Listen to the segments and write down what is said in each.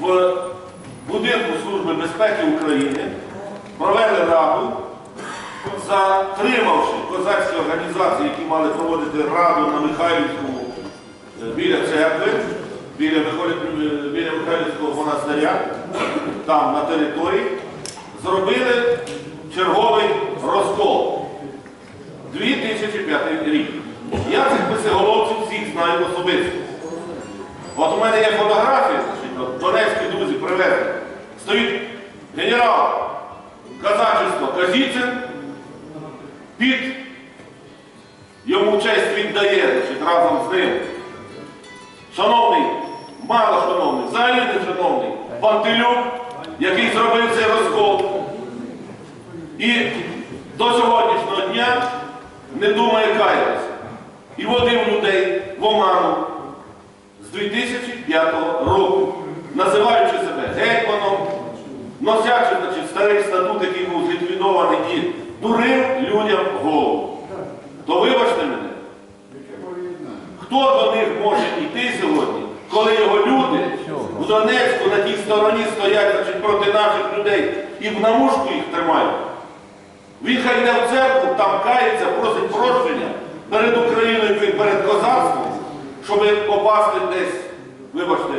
в будинку Служби безпеки України провели раду, затримавши козацькі організації, які мали проводити раду на Михайлівському е, біля церкви, біля, е, біля Михайлівського монастиря, там на території, зробили черговий розкол. 2005 рік. Я цих писиголовців всіх знаю особисто. От у мене є фотографія, донецькі друзі привезли. Стоїть генерал казачества Казіцин, під йому честь віддає значить, разом з ним. Шановний, мало шановний, взагалі не шановний, Пантелюк, який зробив цей розкол. І до сьогоднішнього дня не думає каятися. І водив людей в оману з 2005 року, називаючи себе гетьманом, носячи значить, старий статут, який був зліквідований і дурив людям голову. То вибачте мене, хто до них може йти сьогодні, коли його люди в Донецьку на тій стороні стоять значить, проти наших людей і в намушку їх тримають? Він хай йде в церкву, там кається, просить прощення перед Україною і перед козацтвом, щоб попасти десь, вибачте,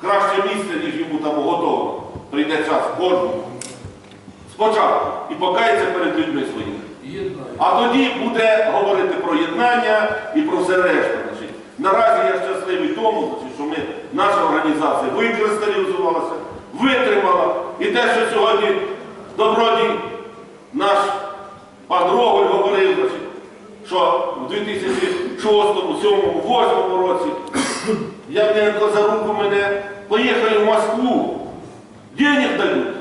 краще місце, ніж йому там готово. Прийде час кожному. Спочатку і покається перед людьми своїми. А тоді буде говорити про єднання і про все решта. Наразі я щасливий тому, що ми, наша організація викристалізувалася, витримала. І те, що сьогодні добродій наш пан Роголь говорив, що в 2006, 2007, 2008 році Явненко за руку мене поїхали в Москву. Денег дають.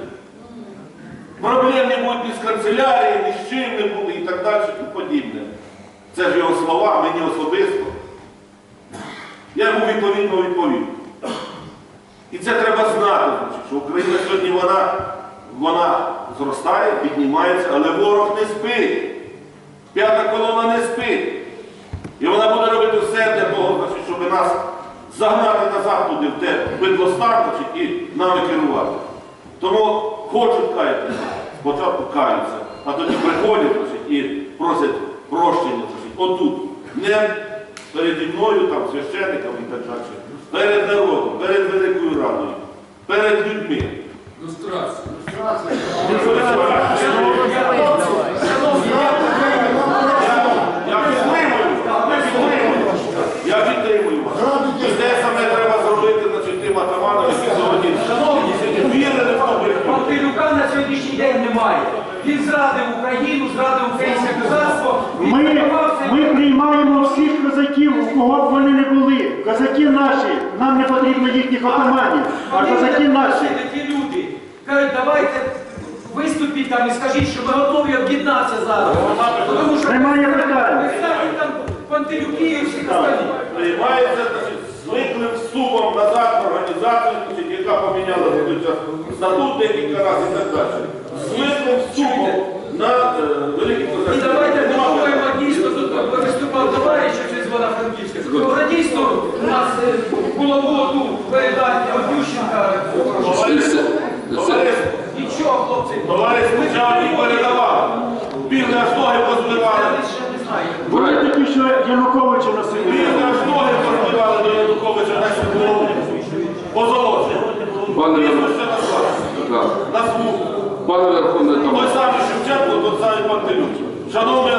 Проблем не буде ні з канцелярією, ні з чим не буде і так далі і подібне. Це ж його слова, мені особисто. Я йому відповідно відповів. І це треба знати, що Україна сьогодні вона, вона зростає, піднімається, але ворог не спить. П'ята колона не спить. І вона буде робити все для того, щоб нас загнати назад туди, в те бидлостан, значить, і нами керувати. Тому хочуть каятися, спочатку каються, а тоді приходять значить, і просять прощення. Значить, отут. Не переді мною, там, священниками і так далі. Перед народом, перед Великою Радою, перед людьми. Люстрація. Я підтримую, я підтримую, я підтримую вас. І те саме треба зробити, значить, тим атаманам, які сьогодні які вірили в ту брехню. Пантелюка на сьогоднішній день немає. Він зрадив Україну, зрадив українське козацтво. Ми, ми приймаємо всіх козаків, у кого б вони не були. Козаки наші, нам не потрібно їхніх отаманів, а козаки наші. ті люди. Кажуть, давайте виступіть там і скажіть, що ми готові об'єднатися зараз. Тому що Немає питань. представить там всі остальні. Приймається значить, звиклим вступом назад в організацію, яка поміняла статут декілька разів і так далі. Звиклим вступом на е, великі І давайте подумаємо дійсно, тут виступав товариш із Івана Франківська. Сказав, дійсно у нас е, було воду передати от Ющенка. Товариство, товариство, Нічого, хлопці. взяв і передавав. Бігли аж ноги позбивали. Такі, що Януковича носили. Бігли аж ноги позбивали до Януковича на голову. Позолочено. Пане Верховний Той самий Шевченко, той самий Пантелюк. Шановні